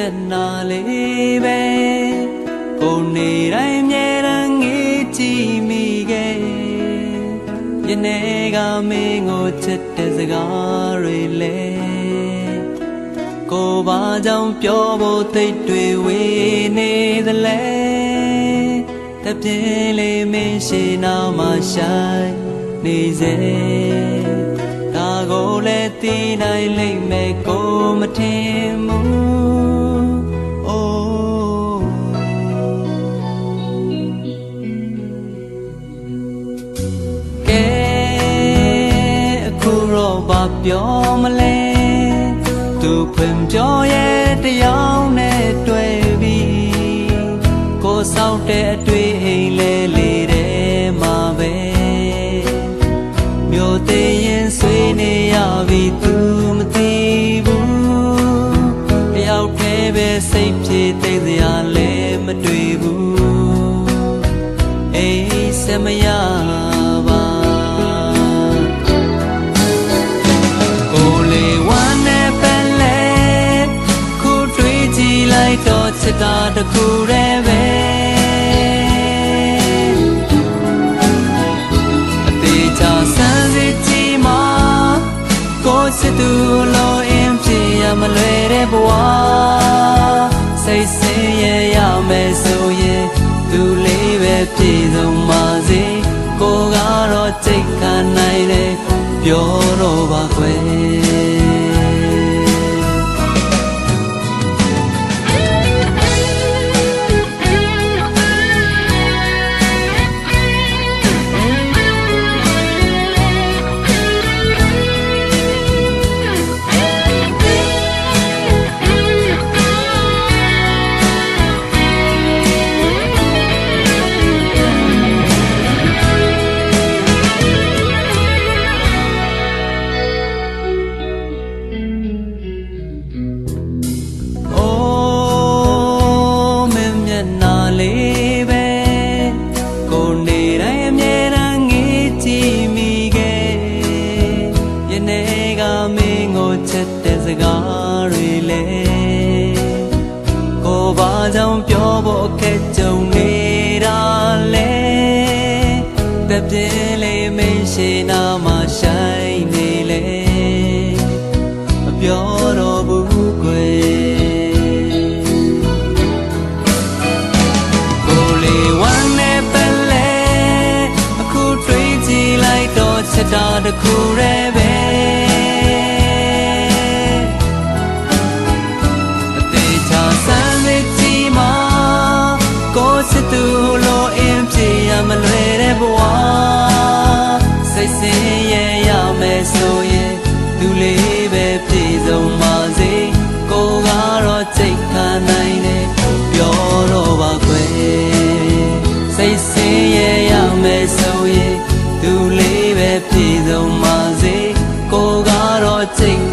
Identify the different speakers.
Speaker 1: မျက်နှာလေးပဲကိုနေတိုင်းမြဲတမ်းငေးကြည့်မိခဲ့ယနေ့ကမင်းကိုချစ်တဲ့စကားတွေလဲကိုဘာကြောင့်ပြောဖို့သိတ်တွေဝေနေသလဲတပြင်းလေးမင်းရှိနာမှာဆိုင်နေစေဒါကိုလည်းသိနိုင်လိမ့်မယ်ကိုမထင် ဘာပြောမလဲသူဖွင့်ပြောရဲ့တရားနဲ့တွေ့ပြီကိုစောက်တဲ့အတွေ့အိမ်လဲလေးတဲ့မှာပဲမြို့သေးရင်ဆွေးနေရပြီသူမသိဘူးတယောက်တည်းပဲစိတ်ပြေသိစရာလဲမတွေ့ဘူးအိမ်စမရ ချစ်တာတစ်ခုတည်းပဲအသေးချာဆန်းစစ်ကြည့်မှာကိုချစ်သူလိုအင်းဖြစ်ရမလွယ်တဲ့ဘဝစိတ်ဆင်းရဲရမယ်ဆိုရင်သူလေးပဲပြည့်စုံပါစေကိုကတော့စိတ်ခံနိုင်တယ်ပြောတော့ပါ ယနေ့ကမင်းကိုချက်တဲ့စကားတွေလဲကိုဘာကြောင့်ပြောဖို့အခက်ကြုံနေတာလဲတပြင်းလေးမင်းရှိနာမှာဆိုင်နေလေမပြောတော့ဘူးကွယ်ကိုလေးဝမ်းနဲ့ပဲလေအခုတွေ့ကြည့်လိုက်တော့ချစ်တာတစ်ခုတ သူလိုအင်းပြေရမလွယ်တဲ့ဘဝစိတ်ဆင်းရဲရမယ်ဆိုရင်သူလေးပဲပြေဆုံးပါစေကိုကတော့စိတ်ခံနိုင်တယ်ပြောတော့ပါခွဲစိတ်ဆင်းရဲရမယ်ဆိုရင်သူလေးပဲပြေဆုံးပါစေကိုကတော့စိတ်